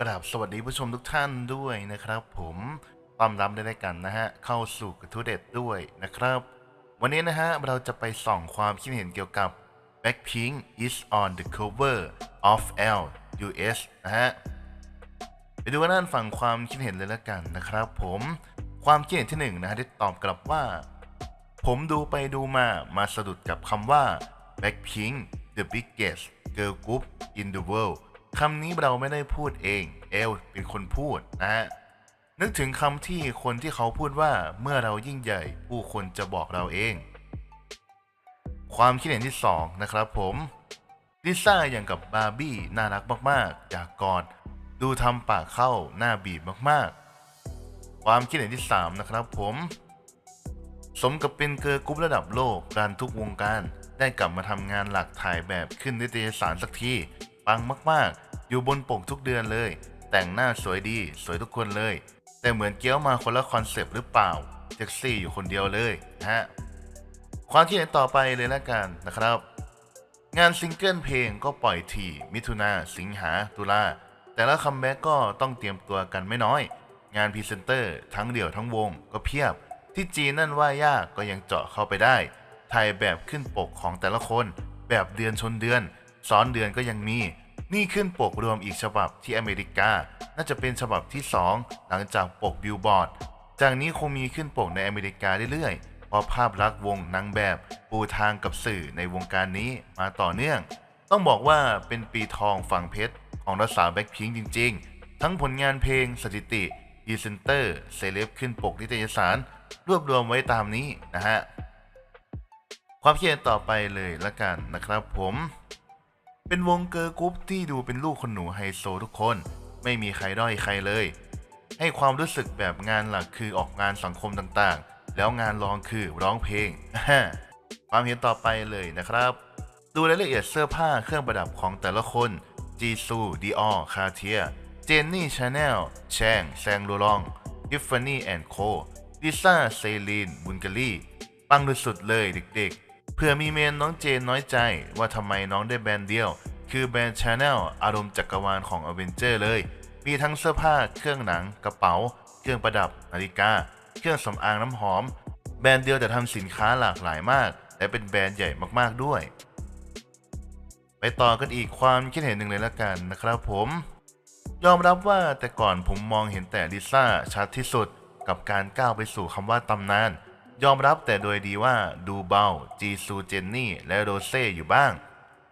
กราบสวัสดีผู้ชมทุกท่านด้วยนะครับ ผมต้อนรับได้กันนะฮะเข้าสู่กระทู้เด็ดด้วยนะครับ วันนี้นะฮะเราจะไปส่องความคิดเห็นเกี่ยวกับ Blackpink is on the cover of L US นะฮะไปดูกันด้านฝั่งความคิดเห็นเลยละกันนะครับ ผมความคิดเห็นที่หนึ่งนะฮะได้ตอบกลับว่า ผมดูไปดูมามาสะดุดกับคำว่า Blackpink the biggest girl group in the world คำนี้เราไม่ได้พูดเอง เอลเป็นคนพูดนะฮะ นึกถึงคำที่คนที่เขาพูดว่าเมื่อเรายิ่งใหญ่ ผู้คนจะบอกเราเอง ความคิดเห็นที่สองนะครับผม ลิซ่าอย่างกับบาร์บี้น่ารักมากๆจากกอดดูทำปากเข้าหน้าบีบมากๆ ความคิดเห็นที่สามนะครับผม สมกับเป็นเกิร์กรุ๊ประดับโลกการทุกวงการ ได้กลับมาทำงานหลักถ่ายแบบขึ้นนิตยสารสักที ปังมากๆ อยู่บนปกทุกเดือนเลย แต่งหน้าสวยดีสวยทุกคนเลย แต่เหมือนเกี้ยวมาคนละคอนเซปต์หรือเปล่าเซ็กซี่อยู่คนเดียวเลยฮะความคิดเห็นต่อไปเลยละกันนะครับ งานซิงเกิลเพลงก็ปล่อยทีมิถุนาสิงหาตุลาแต่ละคัมแบ็กก็ต้องเตรียมตัวกันไม่น้อย งานพรีเซนเตอร์ทั้งเดี่ยวทั้งวงก็เพียบ ที่จีนนั่นว่ายากก็ยังเจาะเข้าไปได้ถ่ายแบบขึ้นปกของแต่ละคน แบบเดือนชนเดือน ซ้อนเดือนก็ยังมี นี่ขึ้นปกรวมอีกฉบับที่อเมริกา น่าจะเป็นฉบับที่ 2 หลังจากปกบิลบอร์ด จากนี้คงมีขึ้นปกในอเมริกาเรื่อยๆ เพราะภาพลักษณ์วงนางแบบ ปูทางกับสื่อในวงการนี้มาต่อเนื่อง ต้องบอกว่าเป็นปีทองฝั่งเพชร ของรักษาแบ็คพิงจริง ๆ ทั้งผลงานเพลงสถิติดีเซนเตอร์เซเลบขึ้นปกนิตยสาร รวบรวมไว้ตามนี้นะฮะความคิดเห็นต่อไปเลยละกันนะครับผม เป็นวงเกิร์ลกรุ๊ปที่ดูเป็นลูกคนหนูไฮโซทุกคน ไม่มีใครด้อยใครเลย ให้ความรู้สึกแบบงานหลักคือออกงานสังคมต่างๆ แล้วงานรองคือร้องเพลง ความเห็นต่อไปเลยนะครับ ดูรายละเอียดเสื้อผ้าเครื่องประดับของแต่ละคนจีซูดีออคาเทียเจนนี่ชาแนลแชงแซงโลลองทิฟฟานี่แอนด์โคลิซ่าเซลีนบุนกาลีปังสุดๆเลยเด็กๆ เพื่อมีเมนน้องเจนน้อยใจว่าทำไมน้องได้แบรนด์เดียว คือแบรนด์ชาแนลอารมณ์จักรวาลของอเวนเจอร์เลย มีทั้งเสื้อผ้า เครื่องหนัง กระเป๋า เครื่องประดับ นาฬิกา เครื่องสำอางน้ำหอม แบรนด์เดียวแต่ทำสินค้าหลากหลายมาก และเป็นแบรนด์ใหญ่มากๆด้วย ไปต่อกันอีกความคิดเห็นหนึ่งเลยละกันนะครับผมยอมรับว่าแต่ก่อนผมมองเห็นแต่ลิซ่าชัดที่สุดกับการก้าวไปสู่คำว่าตำนาน ยอมรับแต่โดยดีว่าดูเบาจีซูเจนนี่ และโรเซ่อยู่บ้าง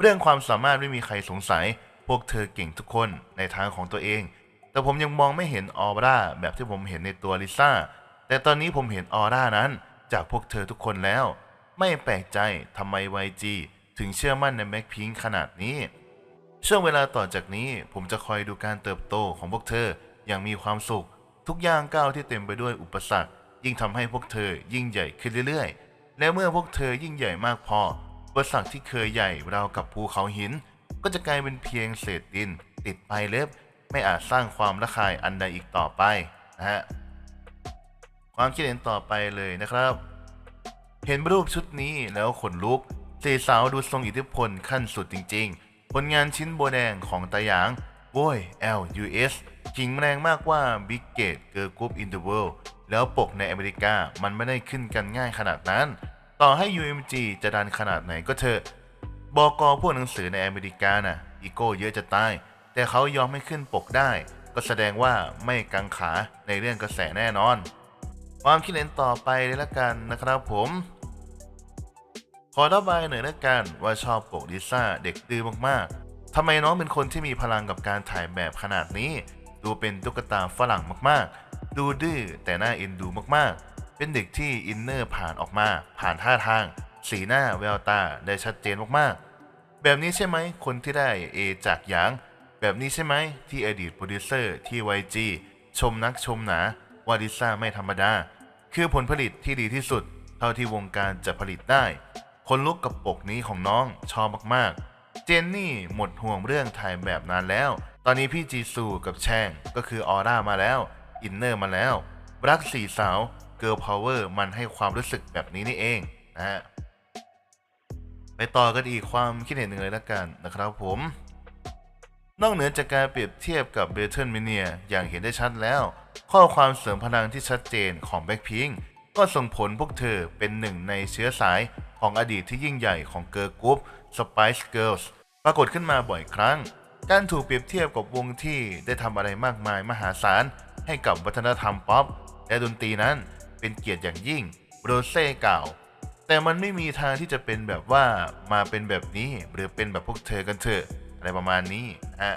เรื่องความสามารถไม่มีใครสงสัย พวกเธอเก่งทุกคนในทางของตัวเอง แต่ผมยังมองไม่เห็นออร่าแบบที่ผมเห็นในตัวลิซ่า แต่ตอนนี้ผมเห็นออร่านั้น จากพวกเธอทุกคนแล้ว ไม่แปลกใจทำไม YG ถึงเชื่อมั่นในแบ็คพิงขนาดนี้ ช่วงเวลาต่อจากนี้ผมจะคอยดูการเติบโตของพวกเธออย่างมีความสุข ทุกย่างก้าวที่เต็มไปด้วยอุปสรรค ยิ่งทำให้พวกเธอยิ่งใหญ่ขึ้นเรื่อยๆ และเมื่อพวกเธอยิ่งใหญ่มากพออุปสรรคที่เคยใหญ่ราวกับภูเขาหิน ก็จะกลายเป็นเพียงเศษดิน ติดปลายเล็บ ไม่อาจสร้างความระคายอันใดอีกต่อไปนะฮะความคิดเห็นต่อไปเลยนะครับ เห็นรูปชุดนี้แล้วขนลุกสีสาวดูทรงอิทธิพลขั้นสุดจริง ๆ ผลงานชิ้นโบแดงของตาหยางโว้ย LUS จิงแรงมากว่า Big g a t e Girl Group in the World แล้วปกในอเมริกามันไม่ได้ขึ้นกันง่ายขนาดนั้น ต่อให้ UMG จะดันขนาดไหนก็เถอะบอกอพวกหนังสือในอเมริกาน่ะอีโก้เยอะจะตาย แต่เขายอมให้ขึ้นปกได้ ก็แสดงว่าไม่กังขาในเรื่องกระแสแน่นอน ความคิดเห็นต่อไปเลยละกันนะครับผม ขอระบายหน่อยละกันว่าชอบปกลิซ่าเด็กดื้อมากๆทำไมน้องเป็นคนที่มีพลังกับการถ่ายแบบขนาดนี้ ดูเป็นตุ๊กตาฝรั่งมากๆ ดูดื้อแต่น่าเอ็นดูมากๆ เป็นเด็กที่อินเนอร์ผ่านออกมา ผ่านท่าทาง สีหน้าแววตาได้ชัดเจนมากๆ แบบนี้ใช่ไหมคนที่ได้เอจากหยาง แบบนี้ใช่ไหมที่อดีตโปรดิวเซอร์ที่ YG ชมนักชมหนาว่าลิซ่าไม่ธรรมดา คือผลผลิตที่ดีที่สุด เท่าที่วงการจะผลิตได้ คนลุกกับปกนี้ของน้องชอบมากๆ เจนนี่หมดห่วงเรื่องถ่ายแบบนานแล้ว ตอนนี้พี่จีซูกับแชงก็คือออร่ามาแล้ว อินเนอร์มาแล้วรักสี่สาวเกิร์ลพาวเวอร์มันให้ความรู้สึกแบบนี้นี่เองนะฮะไปต่อกันอีกความคิดเห็นหนึ่งเลยละกันนะครับผม นอกเหนือจากการเปรียบเทียบกับเบเทิลเมเนียอย่างเห็นได้ชัดแล้ว ข้อความเสริมพลังที่ชัดเจนของแบ็คพิงก็ส่งผลพวกเธอเป็นหนึ่งในเชื้อสายของอดีตที่ยิ่งใหญ่ของเกิร์ลกรุ๊ป Spice Girls ปรากฏขึ้นมาบ่อยครั้ง การถูกเปรียบเทียบกับวงที่ได้ทำอะไรมากมายมหาศาล ให้กับวัฒนธรรมป๊อปและดนตรีนั้นเป็นเกียรติอย่างยิ่งโรเซ่กล่าว แต่มันไม่มีทางที่จะเป็นแบบว่ามาเป็นแบบนี้หรือเป็นแบบพวกเธอกันเถอะอะไรประมาณนี้ฮะ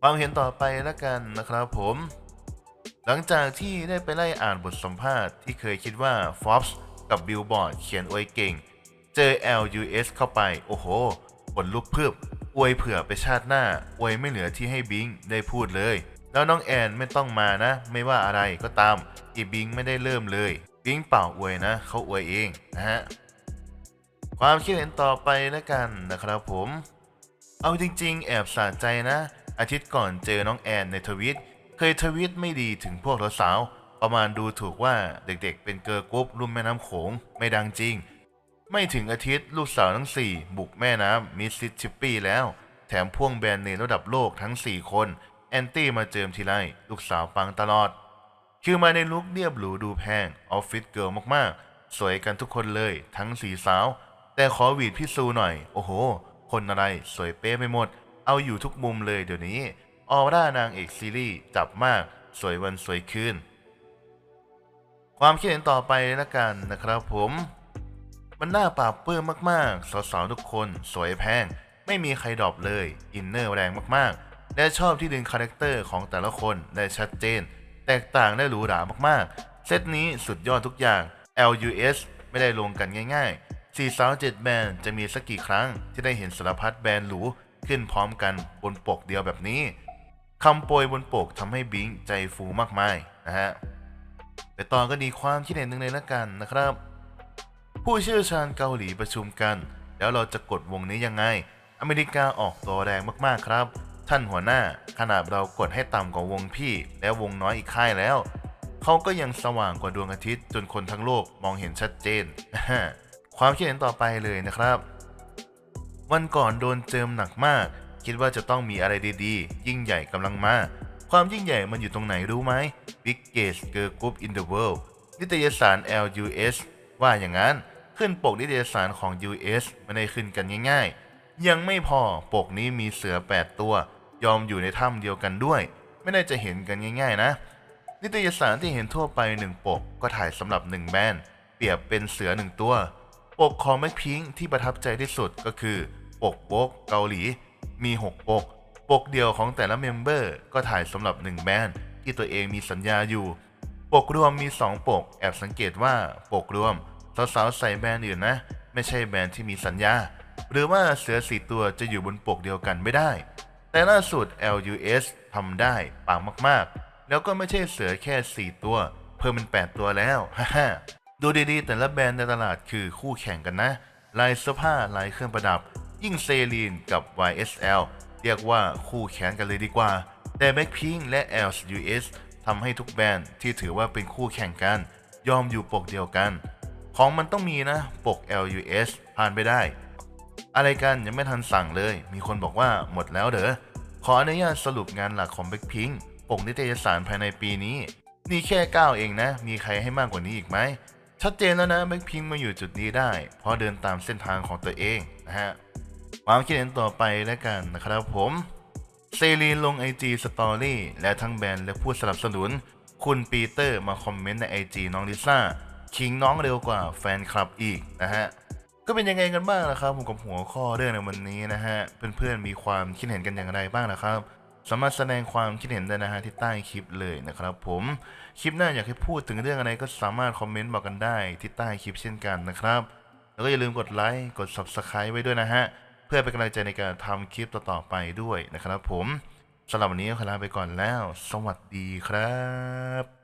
ความเห็นต่อไปแล้วกันนะครับผม หลังจากที่ได้ไปไล่อ่านบทสัมภาษณ์ที่เคยคิดว่า Forbes กับ Billboard เขียนอวยเก่ง เจอ LUS เข้าไป โอ้โหผลลุกเพึบอวยเผื่อไปชาติหน้า อวยไม่เหลือที่ให้บิงได้พูดเลย แล้วน้องแอนไม่ต้องมานะ ไม่ว่าอะไรก็ตามอีบิงไม่ได้เริ่มเลยบิงเป่าอวยนะเขาอวยเองนะฮะความคิดเห็นต่อไปแล้วกันนะครับผม เอาจริงๆ แอบสะใจนะ อาทิตย์ก่อนเจอน้องแอนในทวิต เคยทวิตไม่ดีถึงพวกสาวประมาณดูถูกว่าเด็กๆ เป็นเกิร์กรุ๊ปรุ่มแม่น้ำโขงไม่ดังจริง ไม่ถึงอาทิตย์ลูกสาวทั้ง 4 บุกแม่น้ำมิสซิสซิปปีแล้ว แถมพ่วงแบรนด์เนมระดับโลกทั้ง 4 คน แอนตี้มาเจิมทีไรลูกสาวปังตลอด คือมาในลุคเรียบหรูดูแพงออฟฟิศเกิร์ลมากๆ สวยกันทุกคนเลยทั้งสี่สาว แต่ขอหวีดพี่ซูหน่อย โอ้โห คนอะไรสวยเป๊ะไปหมด เอาอยู่ทุกมุมเลยเดี๋ยวนี้ ออร่านางเอกซีรีส์จับมาก สวยวันสวยคืน ความคิดเห็นต่อไปล้วกันนะครับผมมันน่าปราบปลื้มมากๆ สาวๆทุกคน สวยแพง ไม่มีใครดรอปเลย อินเนอร์แรงมากๆ และชอบที่ดึงคาแรคเตอร์ของแต่ละคนได้ชัดเจน แตกต่างได้หรูหรามากๆ เซตนี้สุดยอดทุกอย่าง LUS ไม่ได้ลงกันง่ายๆ4สาว7แบรนด์จะมีสักกี่ครั้งที่ได้เห็นสารพัดแบรนด์หรูขึ้นพร้อมกันบนปกเดียวแบบนี้คำโปรยบนปกทำให้บิงใจฟูมากมายนะฮะไปต่อก็ดีความคิดเห็นหนึ่งเลยละกันนะครับ ผู้เชี่ยวชาญเกาหลีประชุมกัน แล้วเราจะกดวงนี้ยังไง อเมริกาออกตัวแรงมากๆครับ ท่านหัวหน้าขนาดเรากดให้ต่ำกว่าวงพี่ และวงน้อยอีกค่ายแล้ว เขาก็ยังสว่างกว่าดวงอาทิตย์จนคนทั้งโลกมองเห็นชัดเจน ความคิดเห็นต่อไปเลยนะครับ วันก่อนโดนเจิมหนักมาก คิดว่าจะต้องมีอะไรดีๆ ยิ่งใหญ่กำลังมา ความยิ่งใหญ่มันอยู่ตรงไหนรู้ไหม Biggest Girl Group in the World นิตยสาร LUS ว่าอย่างนั้นขึ้นปกนิตยสารของ US ไม่ได้ขึ้นกันง่ายๆ ยังไม่พอปกนี้มีเสือ 8 ตัว ยอมอยู่ในถ้ำเดียวกันด้วย ไม่ได้จะเห็นกันง่าย ๆ นะ นิตยสารที่เห็นทั่วไปหนึ่งปกก็ถ่ายสำหรับหนึ่งแบรนด์เปรียบเป็นเสือหนึ่งตัว ปกของแม็กพิงที่ประทับใจที่สุดก็คือ ปกโป๊กเกาหลี มี 6 ปก ปกเดียวของแต่ละเมมเบอร์ก็ถ่ายสำหรับ1แบรนด์ที่ตัวเองมีสัญญาอยู่ ปกรวมมี 2 ปก แอบสังเกตว่าปกรวมสาวๆใส่แบรนด์อื่นนะ ไม่ใช่แบรนด์ที่มีสัญญา หรือว่าเสือสี่ตัวจะอยู่บนปกเดียวกันไม่ได้ แต่ล่าสุด LUS ทำได้ปังมากๆ แล้วก็ไม่ใช่เสือแค่ 4 ตัว เพิ่มเป็น 8 ตัวแล้วฮ่าดูดีๆ แต่ละแบรนด์ในตลาดคือคู่แข่งกันนะ ลายเสื้อผ้าลายเครื่องประดับ ยิ่งเซรีนกับ YSL เรียกว่าคู่แข่งกันเลยดีกว่า แต่ Blackpink และ LUS ทำให้ทุกแบรนด์ที่ถือว่าเป็นคู่แข่งกัน ยอมอยู่ปกเดียวกัน ของมันต้องมีนะปก LUS ผ่านไปได้ อะไรกันยังไม่ทันสั่งเลย มีคนบอกว่าหมดแล้วเด้อขออนุญาตสรุปงานหลักของ Blackpink ปกนิตยสารภายในปีนี้ นี่แค่ก้าวเองนะ มีใครให้มากกว่านี้อีกไหม ชัดเจนแล้วนะ Blackpink มาอยู่จุดนี้ได้ เพราะเดินตามเส้นทางของตัวเองนะฮะความคิดเห็นต่อไปแล้วกันนะครับผมเซรีนลง IG Story และทั้งแบรนด์และผู้สนับสนุน คุณปีเตอร์มาคอมเมนต์ใน IG น้องลิซ่าคิงน้องเร็วกว่าแฟนคลับอีกนะฮะ ก็เป็นยังไงกันบ้างนะครับผมกับหัวข้อเรื่องในวันนี้นะฮะเพื่อนๆมีความคิดเห็นกันอย่างไรบ้างนะครับ สามารถแสดงความคิดเห็นได้นะฮะที่ใต้คลิปเลยนะครับ ผมคลิปหน้าอยากให้พูดถึงเรื่องอะไรก็สามารถคอมเมนต์บอกกันได้ที่ใต้คลิปเช่นกันนะครับ แล้วก็อย่าลืมกดไลค์กด Subscribe ไว้ด้วยนะฮะเพื่อเป็นกำลังใจในการทำคลิปต่อๆไปด้วยนะครับ ผมสำหรับวันนี้ขอลาไปก่อนแล้ว สวัสดีครับ